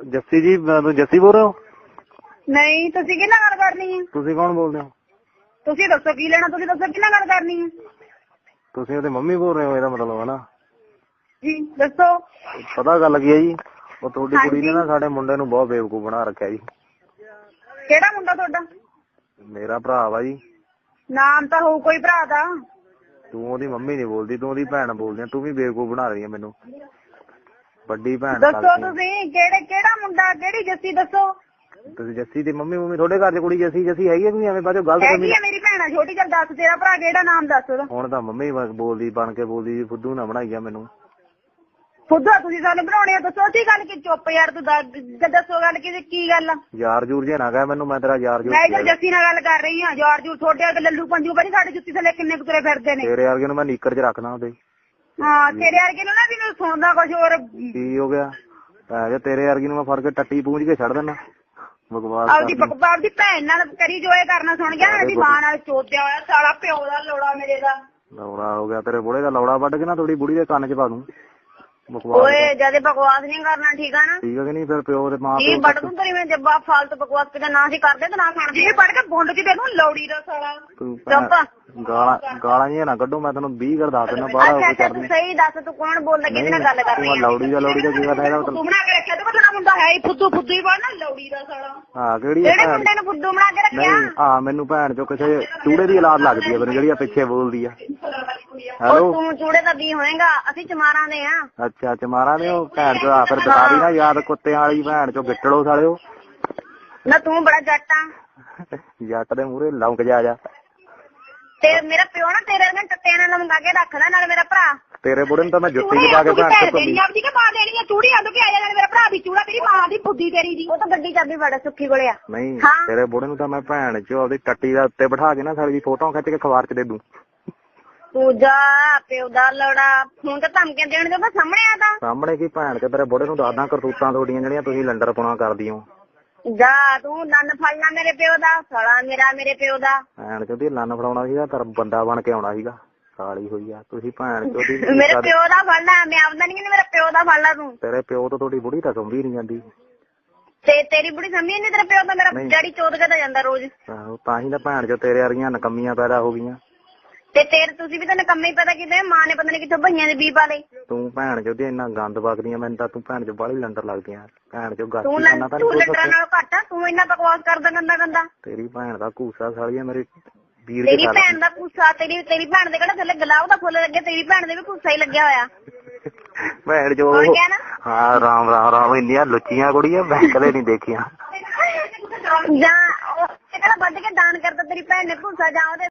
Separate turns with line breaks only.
ਜੱਸੀ ਜੀ ਮੈਂ ਤੋਂ ਜੱਸੀ ਬੋਲ ਰਹੇ ਹੋ?
ਨਹੀਂ ਤੁਸੀਂ ਕਿਹਨਾਂ ਗੱਲ ਕਰਨੀ ਹੈ?
ਤੁਸੀਂ ਕੌਣ ਬੋਲਦੇ ਹੋ?
ਤੁਸੀਂ ਦੱਸੋ ਕੀ ਲੈਣਾ ਤੁਸੀਂ ਦੱਸੋ ਕਿਹਨਾਂ ਗੱਲ ਕਰਨੀ ਹੈ?
ਤੁਸੀਂ ਉਹਦੇ ਮੰਮੀ ਬੋਲ ਰਹੇ ਹੋ ਇਹਦਾ ਮਤਲਬ ਹੈ ਨਾ।
ਜੀ ਦੱਸੋ।
ਪਤਾ ਗੱਲ ਕੀ ਹੈ ਜੀ? ਉਹ ਤੁਹਾਡੀ। ਕੁੜੀ ਨੇ ਨਾ ਸਾਡੇ ਮੁੰਡੇ ਨੂੰ ਬਹੁਤ ਬੇਵਕੂਫ ਬਣਾ ਰੱਖਿਆ ਜੀ।
ਕਿਹੜਾ ਮੁੰਡਾ ਤੁਹਾਡਾ?
ਮੇਰਾ ਭਰਾ ਵਾ ਜੀ।
ਨਾਮ ਤਾਂ ਹੋਊ ਕੋਈ ਭਰਾ ਦਾ।
ਤੂੰ ਉਹਦੀ ਮੰਮੀ ਨਹੀਂ ਬੋਲਦੀ ਤੂੰ ਉਹਦੀ ਭੈਣ ਬੋਲਦੀ ਆ ਤੂੰ ਵੀ ਬੇਵਕੂਫ ਬਣਾ ਰਹੀ ਹੈ ਮੈਨੂੰ। ਵੱਡੀ ਭੈਣ
ਦੱਸੋ। ਤੁਸੀਂ ਕਿਹੜੇ ਕਿਹੜਾ ਮੁੰਡਾ ਕਿਹੜੀ ਜੱਸੀ ਦੱਸੋ।
ਤੁਸੀਂ ਜੱਸੀ ਦੀ ਮੰਮੀ ਮੰਮੀ ਤੁਹਾਡੇ ਘਰ 'ਚ ਕੁੜੀ ਜੱਸੀ ਜੱਸੀ ਹੈਗੀ ਆ ਕਿ ਨਹੀਂ ਐਵੇਂ ਬਾਜੋ ਗਲਤ
ਹੈਗੀ ਆ ਮੇਰੀ ਭੈਣ ਛੋਟੀ ਚੱਲ ਦੱਸ ਤੇਰਾ ਭਰਾ ਕਿਹੜਾ ਨਾਮ ਦੱਸ। ਉਹਦਾ
ਹੁਣ ਤਾਂ ਮੰਮੀ ਬਸ ਬੋਲਦੀ ਬਣ ਕੇ ਬੋਲਦੀ ਫੁੱਦੂ ਨਾ ਬਣਾਈ ਆ ਮੈਨੂੰ।
ਖੁਦਾ ਤੁਸੀਂ ਸਾਨੂੰ ਬਣਾਉਣੇ ਆ ਦੱਸੋ ਕੀ ਗੱਲ ਕੀ ਚੁੱਪ ਯਾਰ ਤੂੰ ਦੱਸ ਗੱਲ ਕੀ ਕੀ ਗੱਲ ਆ?
ਯਾਰ ਜੂਰ ਜੇ ਨਾ ਕਹਿ ਮੈਨੂੰ ਮੈਂ ਤੇਰਾ ਯਾਰ ਜੂਰ
ਮੈਂ ਜੱਸੀ ਨਾਲ ਗੱਲ ਕਰ ਰਹੀ ਆ? ਜੋਰ ਜੂ ਛੋਟੇ ਵਰਗੇ ਲੱਲੂ ਪੰਜੂ ਬੜੀ ਸਾਡੇ ਜੁੱਤੀ ਥੱਲੇ ਕਿੰਨੇ ਕੁ ਤੁਰੇ ਫਿਰਦੇ ਨੇ।
ਤੇਰੇ ਵਰਗੇ ਨੂੰ ਮੈਂ ਨੀਕਰ 'ਚ ਰੱਖਣਾ ਉਹਦੇ।
ਹਾਂ ਤੇਰੇ ਵਰਗੇ ਨੂੰ ਨਾ ਵੀ ਨੂੰ ਸੌਂਦਾ ਕੁਝ ਹੋਰ।
ਕੀ ਹੋ ਗਿਆ? ਭੈ ਜੇ ਤੇਰੇ ਵਰਗੀ ਨੂੰ ਮੈਂ ਫੜ ਕੇ ਟੱਟੀ ਪੂੰਝ ਕੇ ਛੱਡ ਦਿੰਦਾ। ਬਕਵਾਸ
ਆਪਦੀ। ਪਕ- ਆਪਦੀ ਭੈਣ ਨਾਲ ਕਰੀ ਜੋ ਇਹ ਕਰਨਾ ਸੁਣ ਗਿਆ ਇਹਦੀ ਮਾਂ ਨਾਲ ਚੋਦਿਆ ਹੋਇਆ ਸਾਲਾ ਪਿਓ ਦਾ ਲੋੜਾ ਮੇਰੇ ਦਾ।
ਲੌੜਾ ਹੋ ਗਿਆ ਤੇਰੇ ਬੁੜੇ ਦਾ ਲੌੜਾ ਵੱਢ ਕੇ ਨਾ ਥੋੜੀ ਬੁੜੀ ਦੇ ਕੰਨ 'ਚ ਪਾ ਦੂੰ। ਬਕਵਾਸ
ਓਏ ਜਦੇ ਬਕਵਾਸ ਨਹੀਂ ਕਰਨਾ ਠੀਕ ਆ ਨਾ?
ਠੀਕ ਹੈ ਕਿ ਨਹੀਂ? ਫਿਰ ਪਿਓ ਦੇ ਮਾਂ
ਕੀ
ਪਿਓ
ਵੱਢ ਦੂੰ ਤੇਰੀ ਮੈਂ ਜੱਬਾ ਫਾਲਤੂ ਬਕਵਾਸ ਕਿਤੇ ਨਾ ਸੀ ਕਰਦੇ ਤੇ ਨਾ ਸੁਣਦੀ ਇਹ ਪੜ ਕੇ ਬੁੰਡ ਕੇ ਤੈਨੂੰ ਲੌੜੀ ਦਾ ਸਾਲਾ। ਚੁੱਪ
ਗਾਲਾਂ ਗਾਲਾਂ ਨਾ ਕੱਢੋ ਮੈਂ ਤੈਨੂੰ 20 ਕਰ ਦੱਸ ਦਿੰਦਾ ਬਾਹਰ ਹੋ
ਅੱਛਾ
ਕੇ
ਅੱਛਾ ਤੂੰ ਸਹੀ ਦੱਸ ਤੂੰ ਕੌਣ ਬੋਲਦਾ ਕਿਹਦੇ ਨਾਲ ਗੱਲ ਕਰ ਰਹੀ ਹੈ
ਲੌੜੀ ਦਾ ਲੌੜੀ ਦਾ ਕੀ ਕਰਦਾ ਇਹਦਾ ਮਤਲਬ
ਤੂੰ ਬਣਾ ਕੇ ਰੱਖਿਆ ਤੇ ਬਤਨਾ ਮੁੰਡਾ ਹੈ ਹੀ ਫੁੱਦੂ ਫੁੱਦੂ ਹੀ ਬਣਨਾ ਲੌੜੀ ਦਾ ਸਾਲਾ।
ਹਾਂ ਕਿਹੜੀ ਭੈਣ?
ਮੁੰਡੇ ਨੂੰ ਫੁੱਦੂ ਬਣਾ ਕੇ ਰੱਖਿਆ?
ਨਹੀਂ ਹਾਂ ਮੈਨੂੰ ਭੈਣ ਚੋਂ ਕਿਸੇ ਚੂੜੇ ਦੀ ਔਲਾਦ ਲੱਗਦੀ ਹੈ ਮੈਨੂੰ ਜਿਹੜੀ ਆ ਪਿੱਛੇ ਬੋਲਦੀ ਆ। ਹੈਲੋ?
ਤੂੰ ਚੂੜੇ ਦਾ ਵੀ ਹੋਏਗਾ ਅਸੀਂ ਚਮਾਰਾਂ ਦੇ ਆ।
ਅੱਛਾ ਚਮਾਰਾ ਨੇ ਉਹ ਭੈਣ ਚੋ ਆ ਫਿਰ ਨਾ ਯਾਦ ਕੁੱਤਿਆਂ ਵਾਲੀ ਭੈਣ ਚੋ ਗਿੱਟੜੋ ਸਾਲਿਓ।
ਨਾ ਤੂੰ ਬੜਾ ਜੱਟ ਆ।
ਜੱਟ ਦੇ ਮੂਹਰੇ ਲੌਂਕ ਜਾ ਜਾ।
ਤੇ ਮੇਰਾ ਪਿਓ ਨਾ ਤੇਰੇ ਨਾਲ ਟੱਟਿਆਂ ਨਾਲ ਲੰਗਾ ਕੇ ਰੱਖਦਾ ਨਾਲ ਮੇਰਾ ਭਰਾ।
ਤੇਰੇ ਬੁੜੇ ਨੂੰ ਤਾਂ ਮੈਂ ਜੁੱਤੀ ਪਾ ਕੇ ਭੈਣ ਚੋ
ਦੇਣੀ ਆਪਦੀ ਕਿ ਪਾ ਦੇਣੀ ਆ? ਚੂੜੀ ਆਂਦੋ ਕਿ ਆ ਜਾ ਮੇਰਾ ਭਰਾ ਦੀ ਚੂੜਾ ਤੇਰੀ ਮਾਂ ਦੀ ਫੁੱਦੀ ਤੇਰੀ ਦੀ ਉਹ ਤਾਂ ਗੱਡੀ ਚਾਬੀ ਫੜ ਸੁੱਖੀ ਕੋਲੇ ਆ।
ਨਹੀਂ। ਤੇਰੇ ਬੁੜੇ ਨੂੰ ਤਾਂ ਮੈਂ ਭੈਣ ਚੋ ਆਪਦੀ ਟੱਟੀ ਦਾ ਉੱਤੇ ਬਿਠਾ ਕੇ ਨਾ ਸਾਲੀ ਦੀ ਫੋਟੋ ਖਿੱਚ ਕੇ ਅਖਬਾਰ ਚ ਦੇ ਦੂੰ।
ਤੂੰ ਜਾ ਪਿਓ ਦਾ ਲੋੜਾ ਹੁਣ ਤਾਂ ਧਮਕੀਆਂ ਦੇਣ ਦੇ ਸਾਹਮਣੇ ਆ ਤਾਂ।
ਸਾਹਮਣੇ ਕੀ ਭੈਣ ਕੇ ਤੇਰੇ ਬੁੜੇ ਨੂੰ ਦੱਸਦਾ ਕਰਤੂਤਾਂ ਤੁਹਾਡੀਆਂ ਜਿਹੜੀਆਂ ਤੁਸੀਂ ਲੰਡਰ ਪੁਣਾ ਕਰਦੀ ਹੋ।
ਜਾ ਤੂੰ ਨੰਨ ਫੜਨਾ ਮੇਰੇ ਪਿਓ ਦਾ ਸਾਲਾ ਮੇਰਾ ਮੇਰੇ ਪਿਓ ਦਾ।
ਭੈਣ ਚੋਦੀ ਲੰਨ ਫੜਾਉਣਾ ਸੀਗਾ ਤਰ ਬੰਦਾ ਬਣ ਕੇ ਆਉਣਾ ਸੀਗਾ। ਸਾਲੀ ਹੋਈ ਆ। ਤੁਸੀਂ ਭੈਣ ਚੋਦੀ
ਮੇਰੇ ਪਿਓ ਦਾ ਫੜਨਾ ਮੈਂ ਆਪਦਾ ਨਹੀਂ ਕਹਿੰਦੀ ਮੇਰਾ ਪਿਓ ਦਾ ਫੜ ਲਾ ਤੂੰ।
ਤੇਰੇ ਪਿਓ ਤੋਂ ਤੁਹਾਡੀ ਬੁੜੀ ਤਾਂ ਸੰਭੀ ਨਹੀਂ ਜਾਂਦੀ।
ਤੇ ਤੇਰੀ ਬੁੜੀ ਸਮਝੀ ਨਹੀਂ ਤੇਰਾ ਪਿਓ ਤਾਂ ਮੇਰਾ। ਡੈਡੀ ਚੋਦ ਕੇ ਤਾਂ ਜਾਂਦਾ ਰੋਜ਼।
ਆਹੋ, ਤਾਂ ਹੀ ਤਾਂ ਭੈਣ ਚੋ ਤੇਰੇ ਵਰਗੀਆਂ ਨਕਮੀਆਂ ਪੈਦਾ ਹੋ ਗਈਆਂ।
ਤੇ ਤੇਰੇ ਤੁਸੀਂ ਵੀ ਤਾਂ ਨਕੰਮੇ ਹੀ ਪਤਾ ਕੀਤੇ ਮਾਂ ਨੇ ਪਤਾ ਨਹੀਂ ਕਿੱਥੋਂ ਭਈਆਂ ਦੇ ਬੀ ਪਾ ਲਈ
ਤੂੰ ਭੈਣ ਚੋਦੀ ਇੰਨਾ ਗੰਦ ਵਗਦੀਆਂ ਮੈਨੂੰ ਤਾਂ ਤੂੰ ਭੈਣ ਚੋ ਬਾਹਲੀ ਲੰਡਰ ਲੱਗਦੀਆਂ। ਭੈਣ ਚੋ
ਤੂੰ
ਗਾਚੀ
ਲੰ-
ਖਾਨਾ ਤਾਂ
ਤੂੰ ਲੰਡਰਾਂ ਨਾਲ ਘੱਟ ਆ ਤੂੰ ਇੰਨਾ ਬਕਵਾਸ ਕਰਦਾ ਗੰਦਾ ਗੰਦਾ।
ਤੇਰੀ ਭੈਣ ਦਾ ਘੂਸਾ ਸਾਲੀਆ ਮੇਰੇ ਵੀਰ
ਤੇਰੀ
ਕੇ
ਭੈਣ ਦਾ ਕੁੱਸਾ ਤੇਰੀ ਤੇਰੀ ਭੈਣ ਦੇ ਕਿਹੜਾ ਥੱਲੇ ਗੁਲਾਬ ਦਾ ਫੁੱਲ ਲੱਗਿਆ ਤੇਰੀ ਭੈਣ ਦੇ ਵੀ ਕੁੱਸਾ ਹੀ ਲੱਗਿਆ ਹੋਇਆ।
ਭੈਣ ਜੋ
ਹੋਰ ਕਿਆ ਨਾ?
ਹਾਂ ਰਾਮ ਰਾਮ ਰਾਮ ਇੰਨੀਆਂ ਲੁੱਚੀਆਂ ਕੁੜੀਆਂ ਮੈਂ ਕਦੇ ਨਹੀਂ ਦੇਖੀਆਂ।
ਜਾਂ ਉਹ ਕਿਹੜਾ ਵੱਢ ਕੇ ਦਾਨ ਕਰਦਾ ਤੇਰੀ ਭੈਣ ਨੇ ਕੁੱਸਾ ਜਾਂ ਉਹਦੇ